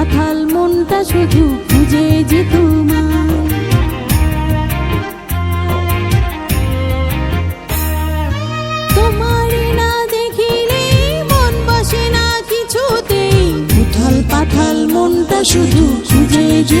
পাথাল মনটা শুধু খুঁজে তোমার না না কিছুতেই। পাথাল মনটা শুধু খুঁজে যে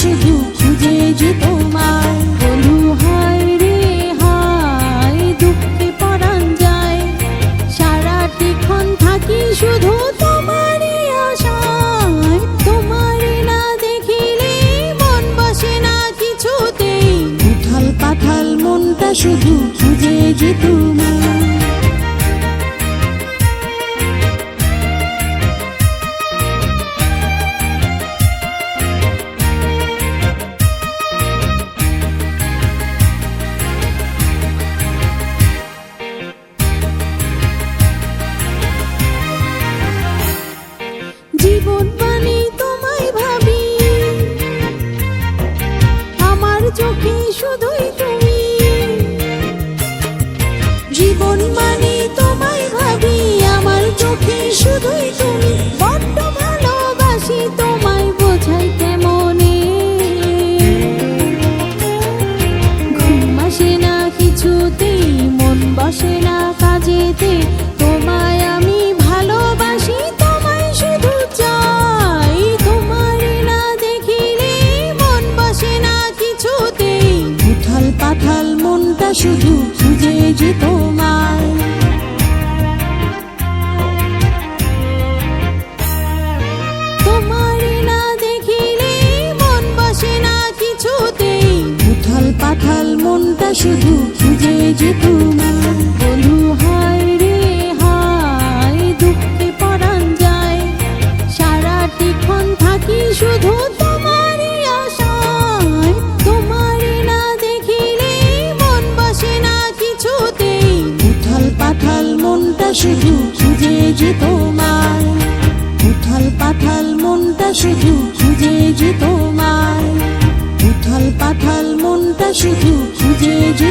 শুধু খুঁজে যে তোমার। বলু হায় রে, হায়, দুঃখে পরাণ যায়। সারাটিক্ষণ থাকি শুধু না দেখিলে মন বসে না পাথাল মনটা শুধু খুঁজে যে তোমার। জীবন আমার শুধুই তুমি। জীবন মানে তোমায় ভাবি, আমার চোখে শুধুই তুমি। তোমায় বোঝাই না কিছুতেই, মন বসে না শুধু খুঁজে কিছুতেই। মনটা শুধু খুঁজে যে বলু হায় রে, হায়, দুঃখে পরাণ যায়। সারাটিক্ষণ থাকি শুধু শুধু খুঁজে যে তোমার উথাল পাথাল মনটা শুধু খুঁজে যে তোমার উথাল পাথাল মনটা শুধু খুঁজে যে